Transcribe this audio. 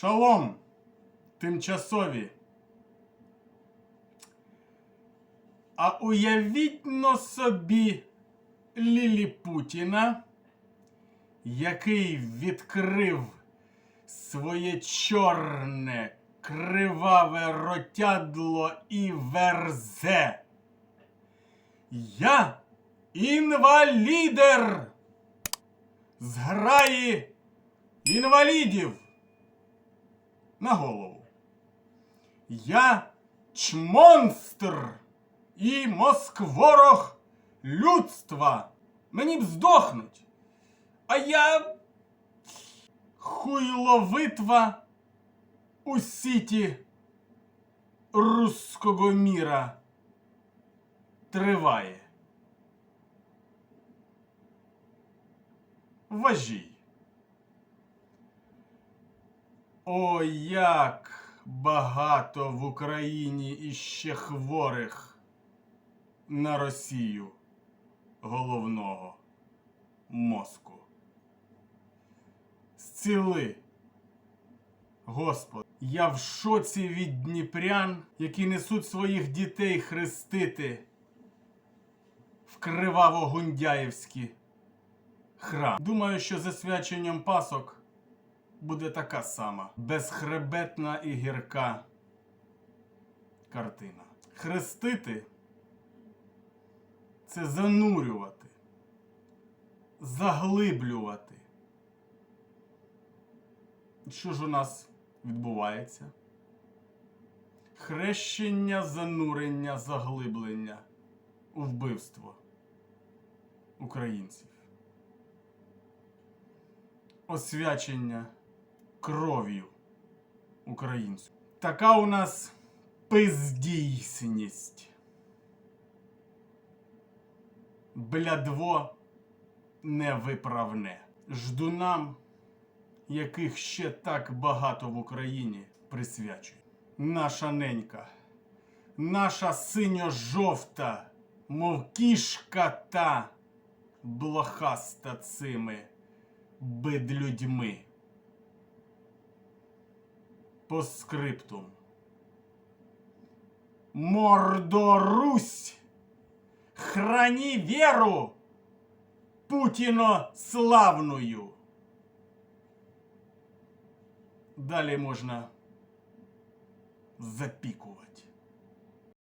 Шалом! Тимчасові. А уявіть но собі Ліліпутіна, який відкрив своє чорне, криваве ротядло і верзе. Я інвалідер з граї інвалідів на голову. Я чмонстр і москворог людства. Мені б здохнуть. А я хуйловитва у сіті руського міра триває. Важій. О, як багато в Україні іще хворих на Росію головного мозку. Зціли, Господи, я в шоці від дніпрян, які несуть своїх дітей хрестити в криваво-гундяєвські храм. Думаю, що за свяченням пасок буде така сама безхребетна і гірка картина. Хрестити це занурювати, заглиблювати. Що ж у нас відбувається? Хрещення, занурення, заглиблення у вбивство українців. Освячення кров'ю українців. Така у нас пиздійсність. Блядво невиправне. Ждунам, яких ще так багато в Україні присвячують. Наша ненька, наша синьо-жовта, мов кішка та блохаста цими бидлюдьми. По скриптум. Мордорусь! Храни веру Путіно славною. Далі можна запікувати.